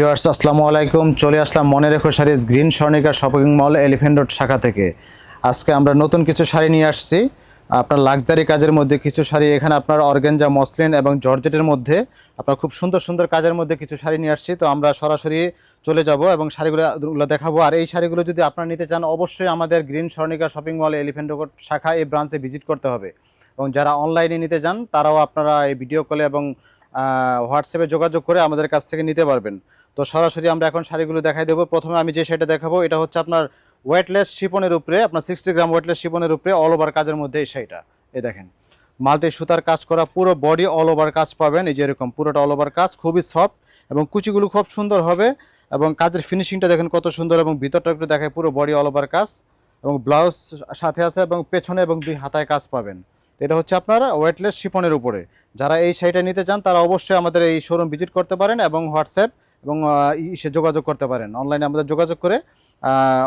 Viewers, আসসালামু আলাইকুম। চলে আসলাম মনে রেখো Sarees Green Swarnika Shopping Mall Elephant Road শাখা থেকে। আজকে আমরা নতুন কিছু শাড়ি নিয়ে আসছি। আপনার লাক্সারি কাজের মধ্যে কিছু শাড়ি, এখানে আপনার অর্গেঞ্জা মসলিন এবং জর্জেটের মধ্যে আপনার খুব সুন্দর সুন্দর কাজের মধ্যে কিছু শাড়ি নিয়ে আসছি। তো আমরা সরাসরি চলে যাব এবং শাড়িগুলো দেখাবো। আর এই শাড়িগুলো যদি আপনারা নিতে চান, অবশ্যই আমাদের Green Swarnika Shopping Mall Elephant Road শাখা এই ব্রাঞ্চে ভিজিট করতে হবে। এবং যারা অনলাইনে নিতে চান, তারাও আপনারা এই ভিডিও কলে এবং হোয়াটসঅ্যাপে যোগাযোগ করে আমাদের কাছ থেকে নিতে পারবেন। তো সরাসরি আমরা এখন শাড়িগুলো দেখাই দেবো। প্রথমে আমি যে শাড়িটা দেখাবো, এটা হচ্ছে আপনার ওয়েটলেস শিপনের উপরে, আপনার সিক্সটি গ্রাম ওয়েটলেস শিপনের উপরে অল ওভার কাজের মধ্যে এই শাড়িটা। এই দেখেন, মাল্টি সুতার কাজ করা, পুরো বডি অল ওভার কাজ পাবেন। এই যে এরকম পুরোটা অল ওভার কাজ, খুবই সফট এবং কুচিগুলো খুব সুন্দর হবে এবং কাজের ফিনিশিংটা দেখেন কত সুন্দর এবং ভিতরটা একটু দেখায় পুরো বডি অল ওভার কাজ এবং ব্লাউজ সাথে আছে এবং পেছনে এবং দুই হাতায় কাজ পাবেন। এটা হচ্ছে আপনার ওয়েটলেস শিপনের উপরে। যারা এই শাড়িটা নিতে চান, তারা অবশ্যই আমাদের এই শোরুম ভিজিট করতে পারেন এবং হোয়াটসঅ্যাপ এবং ইসে যোগাযোগ করতে পারেন। অনলাইনে আমাদের যোগাযোগ করে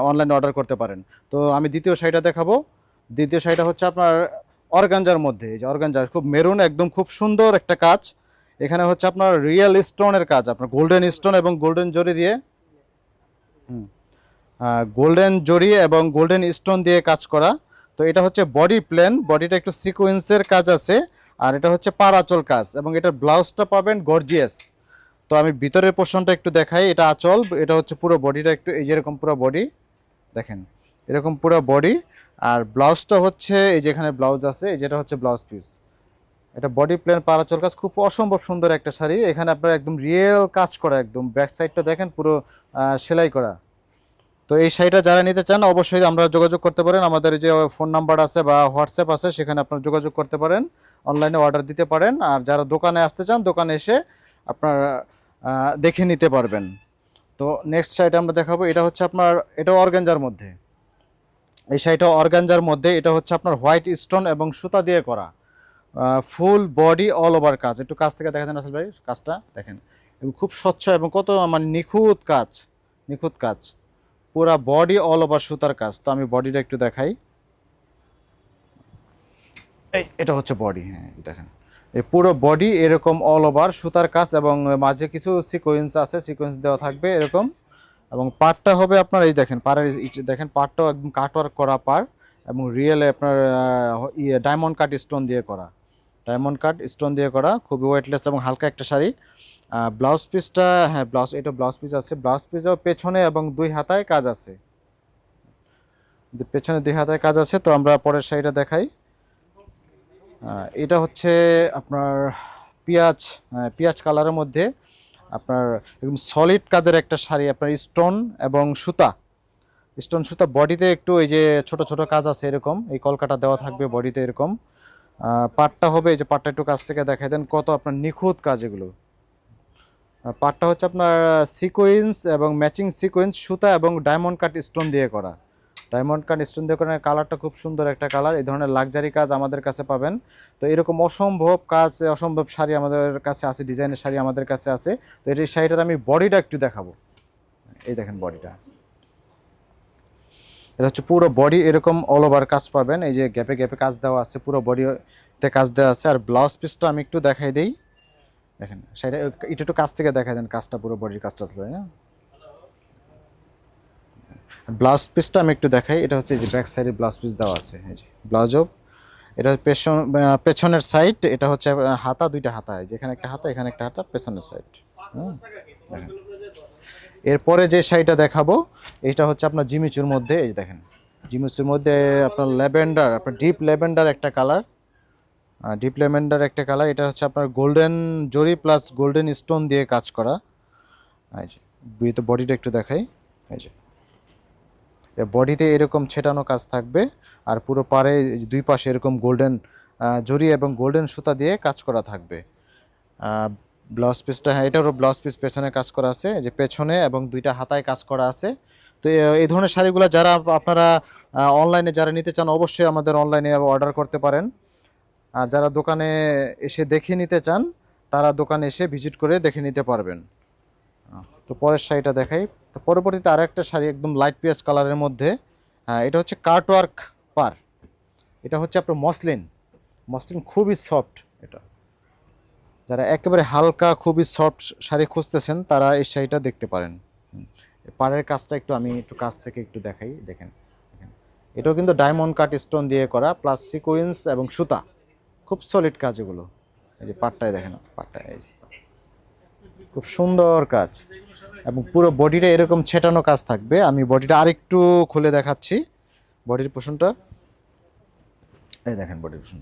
অনলাইনে অর্ডার করতে পারেন। তো আমি দ্বিতীয় শাড়িটা দেখাবো। দ্বিতীয় শাড়িটা হচ্ছে আপনার অর্গানজার মধ্যে। যে অর্গানজার খুব মেরুন, একদম খুব সুন্দর একটা কাজ। এখানে হচ্ছে আপনার রিয়েল স্টোনের কাজ, আপনার গোল্ডেন স্টোন এবং গোল্ডেন জরি দিয়ে। গোল্ডেন জরি এবং গোল্ডেন স্টোন দিয়ে কাজ করা। তো এটা হচ্ছে বডি প্লেন, বডিটা একটু সিকোয়েন্সের কাজ আছে। আর এটা হচ্ছে পার আঁচল কাজ এবং এটার ব্লাউজটা পাবেন গর্জিয়াস তো আমি ভিতরের পোর্শনটা একটু দেখাই, এটা আঁচল, এটা হচ্ছে পুরো বডিটা একটু, এই যেরকম পুরো বডি দেখেন, এরকম পুরো বডি আর ব্লাউজটা হচ্ছে, এই যেখানে ব্লাউজ আছে, এই যেটা হচ্ছে ব্লাউজ পিস এটা বডি প্লেন পারাচল কাজ, খুব অসম্ভব সুন্দর একটা শাড়ি, এখানে আপনার একদম রিয়েল কাজ করা, একদম ব্যাক সাইডটা দেখেন, পুরো সেলাই করা। তো এই শাড়িটা যারা নিতে চান, অবশ্যই আমরা যোগাযোগ করতে পারেন, আমাদের যে ফোন নাম্বার আছে বা হোয়াটসঅ্যাপ আছে, সেখানে আপনারা যোগাযোগ করতে পারেন অনলাইনে অর্ডার দিতে পারেন, আর যারা দোকানে আসতে চান, দোকানে এসে আপনার দেখে নিতে পারবেন। তো নেক্সট শাড়িটা আমরা দেখাবো, এটা হচ্ছে আপনার, এটা অর্গানজার মধ্যে। এই শাড়িটা অর্গানজার মধ্যে এটা হচ্ছে আপনার হোয়াইট স্টোন এবং সুতা দিয়ে করা। ফুল বডি অল ওভার কাজ। একটু কাজ থেকে দেখা দেন আসল ভাই, কাজটা দেখেন। খুব স্বচ্ছ এবং কত মানে নিখুঁত কাজ নিখুঁত কাজ। পুরা বডি অল ওভার সুতার কাজ। তো আমি বডিটা একটু দেখাই। এটা হচ্ছে বডি হ্যাঁ দেখেন। পুরো বডি এরকম অল ওভার সুতার কাজ এবং মাঝে কিছু সিকোয়েন্স আছে সিকোয়েন্স দেওয়া থাকবে এরকম। এবং পার্টটা হবে আপনার এই দেখেন, পাড়ের দেখেন পার্টটাও একদম কাটওয়ার্ক করা পার এবং রিয়েলে আপনার ইয়ে ডায়মন্ড কাট স্টোন দিয়ে করা। ডায়মন্ড কাট স্টোন দিয়ে করা, খুবই ওয়েটলেস এবং হালকা একটা শাড়ি। ব্লাউজ পিসটা হ্যাঁ ব্লাউজ এটা ব্লাউজ পিস আছে। ব্লাউজ পিসও পেছনে এবং দুই হাতায় কাজ আছে। পেছনে দুই হাতায় কাজ আছে, তো আমরা পরের শাড়িটা দেখাই। এটা হচ্ছে আপনার পেঁয়াজ পেঁয়াজ কালারের মধ্যে আপনার একদম সলিড কাজের একটা শাড়ি, আপনার স্টোন এবং সুতা। স্টোন সুতা বডিতে একটু এই যে ছোট ছোট কাজ আছে এরকম, এই কলকাটা দেওয়া থাকবে বডিতে এরকম। পাটটা হবে, এই যে পাটটা একটু কাছ থেকে দেখাই দেন কত আপনার নিখুঁত কাজ এগুলো। পাটটা হচ্ছে আপনার সিকোয়েন্স এবং ম্যাচিং সিকোয়েন্স সুতা এবং ডায়মন্ড কাট স্টোন দিয়ে করা। ডায়মন্ড কাট স্টোন দিয়ে করা কালারটা খুব সুন্দর একটা কালার। এই ধরনের লাক্সারি কাজ আমাদের কাছে পাবেন। তো এরকম অসম্ভব কাজ, অসম্ভব শাড়ি আমাদের কাছে আছে, ডিজাইনের শাড়ি আমাদের কাছে আছে। তো এই শাড়িটার আমি বডিটা একটু দেখাবো। এই দেখেন বডিটা। এটা হচ্ছে পুরো বডি, এরকম অল ওভার কাজ পাবেন। এই যে গ্যাপে গ্যাপে কাজ দেওয়া আছে, পুরো বডিতে কাজ দেওয়া আছে। আর ব্লাউজ পিসটা আমি একটু দেখাই দিই। দেখেন সেটা এটা একটু কাছ থেকে দেখাই দেন কাজটা, পুরো বডির কাজটা ছিল হ্যাঁ? ব্লাউজ পিসটা আমি একটু দেখাই। এটা হচ্ছে যে ব্যাক সাইডে ব্লাউজ পিস দেওয়া আছে। এই যে ব্লাউজও এটা পেছন পেছনের সাইড এটা হচ্ছে হাতা, দুইটা হাতা। এই যে এখানে একটা হাতা, এখানে একটা হাতা, পেছনের সাইড এরপরে যে শাড়িটা দেখাবো এটা হচ্ছে আপনার জিমিচুর মধ্যে, এই দেখেন। জিমিচুর মধ্যে আপনার ল্যাভেন্ডার, আপনার ডিপ ল্যাভেন্ডার একটা কালার ডিপ ল্যাভেন্ডার একটা কালার এটা হচ্ছে আপনার গোল্ডেন জরি প্লাস গোল্ডেন স্টোন দিয়ে কাজ করা। এই যে বডিটা একটু দেখাই। এই যে বডিতে এরকম ছেটানো কাজ থাকবে আর পুরো পারে দুই পাশে এরকম গোল্ডেন জরি এবং গোল্ডেন সুতা দিয়ে কাজ করা থাকবে। ব্লাউজ পিসটা হ্যাঁ এটারও ব্লাউজ পিস পেছনে কাজ করা আছে যে পেছনে এবং দুইটা হাতায় কাজ করা আছে। তো এই ধরনের শাড়িগুলো যারা আপনারা অনলাইনে যারা নিতে চান, অবশ্যই আমাদের অনলাইনে অর্ডার করতে পারেন। আর যারা দোকানে এসে দেখে নিতে চান, তারা দোকানে এসে ভিজিট করে দেখে নিতে পারবেন। তো পরের শাড়িটা দেখাই। তো পরবর্তীতে আরেকটা শাড়ি একদম লাইট পিয়াস কালারের মধ্যে হ্যাঁ এটা হচ্ছে কার্টওয়ার্ক পার। এটা হচ্ছে আপনার মসলিন। মসলিন খুবই সফট এটা। যারা একেবারে হালকা, খুবই সফট শাড়ি খুঁজতেছেন, তারা এই শাড়িটা দেখতে পারেন। পাড়ের কাজটা একটু আমি একটু কাছ থেকে একটু দেখাই, দেখেন। এটাও কিন্তু ডায়মন্ড কাট স্টোন দিয়ে করা প্লাস সিকোয়েন্স এবং সুতা। খুব সলিড কাজ এগুলো। এই যে পাটটায় দেখেন পাটটায় এই যে। খুব সুন্দর কাজ। এবং পুরো বডিটা এরকম ছেটানো কাজ থাকবে। আমি বডিটা আরেকটু খুলে দেখাচ্ছি। বডির পোষণটা। এই দেখেন বডির পোষণ।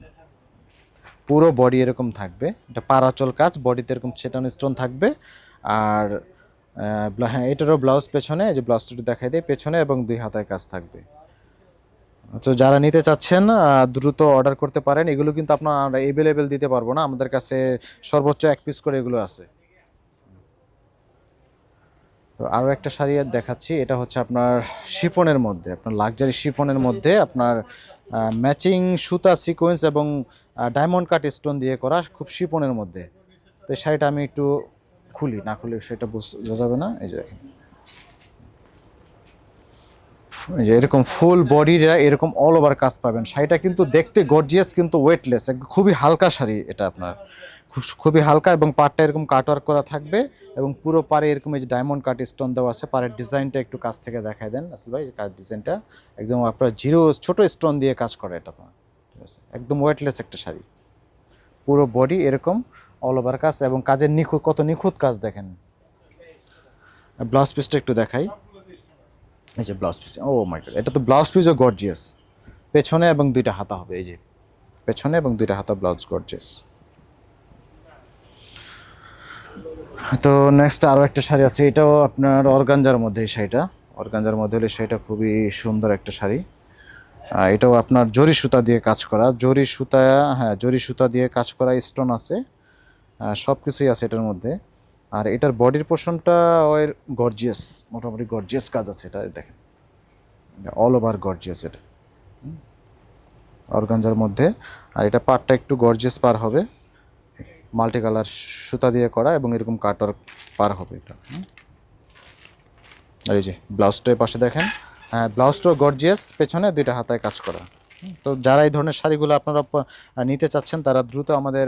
পুরো বডি এরকম থাকবে। এটা পারাচল কাজ, বডিতে এরকম ছেটানো স্টোন থাকবে। আর হ্যাঁ এটারও ব্লাউজ পেছনে যে ব্লাউজটা দেখাই দিই, পেছনে এবং দুই হাতায় কাজ থাকবে। তো যারা নিতে চাচ্ছেন দ্রুত অর্ডার করতে পারেন। এগুলো কিন্তু আপনার আমরা এভেলেবেল দিতে পারব না। আমাদের কাছে সর্বোচ্চ এক পিস করে এগুলো আছে। তো আরও একটা শাড়ি আর দেখাচ্ছি, এটা হচ্ছে আপনার শিফনের মধ্যে, আপনার লাক্সারি শিফনের মধ্যে আপনার ম্যাচিং সুতা সিকোয়েন্স এবং ডায়মন্ড কাট স্টোন দিয়ে করা খুব শিফনের মধ্যে। তো এই শাড়িটা আমি একটু খুলি, না খুলে সেটা বোঝা যাবে না? এই যে যে এরকম ফুল বডির এরকম অল ওভার কাজ পাবেন। শাড়িটা কিন্তু দেখতে গর্জিয়াস কিন্তু ওয়েটলেস খুবই হালকা শাড়ি এটা আপনার। খুবই হালকা এবং পাড়টা এরকম কাটওয়ার্ক করা থাকবে এবং পুরো পাড়ে এরকম এই যে ডায়মন্ড কাট স্টোন দেওয়া আছে, পাড়ের ডিজাইনটা একটু কাছ থেকে দেখায় দেন আসল ভাই কাজ ডিজাইনটা একদম আপনার জিরো ছোট স্টোন দিয়ে কাজ করে এটা ঠিক আছে? একদম ওয়েটলেস একটা শাড়ি। পুরো বডি এরকম অল ওভার কাজ এবং কাজের নিখুঁত, কত নিখুঁত কাজ দেখেন। ব্লাউজ পিসটা একটু দেখাই। এই যে blouse piece oh my god এটা তো ব্লাউজ পিসও গর্জিয়াস পেছনে এবং দুইটা হাতা হবে, এই যে। পেছনে এবং দুইটা হাতা ব্লাউজ গর্জিয়াস তো নেক্সট আরও একটা শাড়ি আছে, এটাও আপনার অর্গানজার মধ্যে এই শাড়িটা। অর্গানজার মধ্যে হলে শাড়িটা খুবই সুন্দর একটা শাড়ি। এটাও আপনার জরি সুতা দিয়ে কাজ করা। জরি সুতা হ্যাঁ জরি সুতা দিয়ে কাজ করা স্টোন আছে। সব কিছুই আছে এটার মধ্যে। আর এটার বডির পোর্শনটা ওই গর্জিয়াস মোটামুটি গর্জিয়াস কাজ আছে এটা দেখেন। অল ওভার গর্জিয়াস এটা। অর্গানজার মধ্যে। আর এটা পাটটা একটু গর্জিয়াস পার হবে। মাল্টি কালার সুতা দিয়ে করা এবং এরকম কাটার পার হবে এটা। আর এই যে ব্লাউজটা পাশে দেখেন। হ্যাঁ ব্লাউজটাও গর্জিয়াস পেছনে দুইটা হাতায় কাজ করা। তো যারা এই ধরনের শাড়িগুলো আপনারা নিতে চাচ্ছেন, তারা দ্রুত আমাদের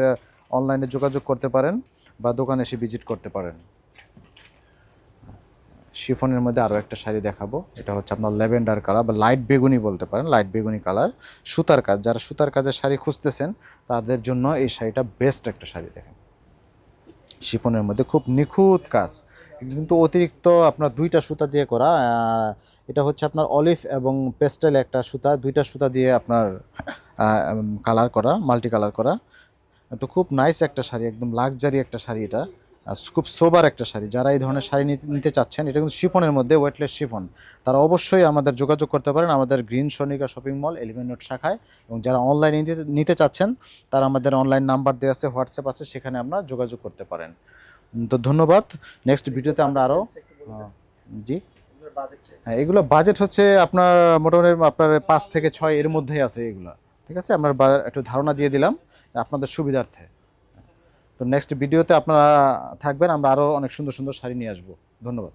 অনলাইনে যোগাযোগ করতে পারেন বা দোকানে এসে ভিজিট করতে পারেন। শিফনের মধ্যে আরও একটা শাড়ি দেখাবো। এটা হচ্ছে আপনার ল্যাভেন্ডার কালার বা লাইট বেগুনি বলতে পারেন, লাইট বেগুনি কালার। সুতার কাজ, যারা সুতার কাজের শাড়ি খুঁজতেছেন, তাদের জন্য এই শাড়িটা বেস্ট একটা শাড়ি দেখেন। শিফনের মধ্যে খুব নিখুঁত কাজ। কিন্তু অতিরিক্ত আপনার দুইটা সুতা দিয়ে করা এটা হচ্ছে আপনার অলিভ এবং পেস্টেল একটা সুতা, দুইটা সুতা দিয়ে আপনার কালার করা মাল্টি কালার করা। তো খুব নাইস একটা শাড়ি, একদম লাক্সারি একটা শাড়ি এটা। খুব সোবার একটা শাড়ি। যারা এই ধরনের শাড়ি নিতে চাচ্ছেন, এটা কিন্তু শিফনের মধ্যে ওয়েটলেস শিফন। তারা অবশ্যই আমাদের যোগাযোগ করতে পারেন আমাদের Green Swarnika Shopping Mall Elephant Road শাখায়। এবং যারা অনলাইনে নিতে চাচ্ছেন, তারা আমাদের অনলাইন নাম্বার দেওয়া আছে, হোয়াটসঅ্যাপ আছে, সেখানে আমরা যোগাযোগ করতে পারেন। তো ধন্যবাদ। নেক্সট ভিডিওতে আমরা আরও জি। হ্যাঁ এগুলো বাজেট হচ্ছে আপনার মোটামুটি আপনার পাঁচ থেকে ছয় এর মধ্যেই আছে এগুলো। ঠিক আছে? আমরা একটু ধারণা দিয়ে দিলাম আপনাদের সুবিধার্থে। তো নেক্সট ভিডিওতে আপনারা থাকবেন আমরা আরও অনেক সুন্দর সুন্দর শাড়ি নিয়ে আসব। ধন্যবাদ।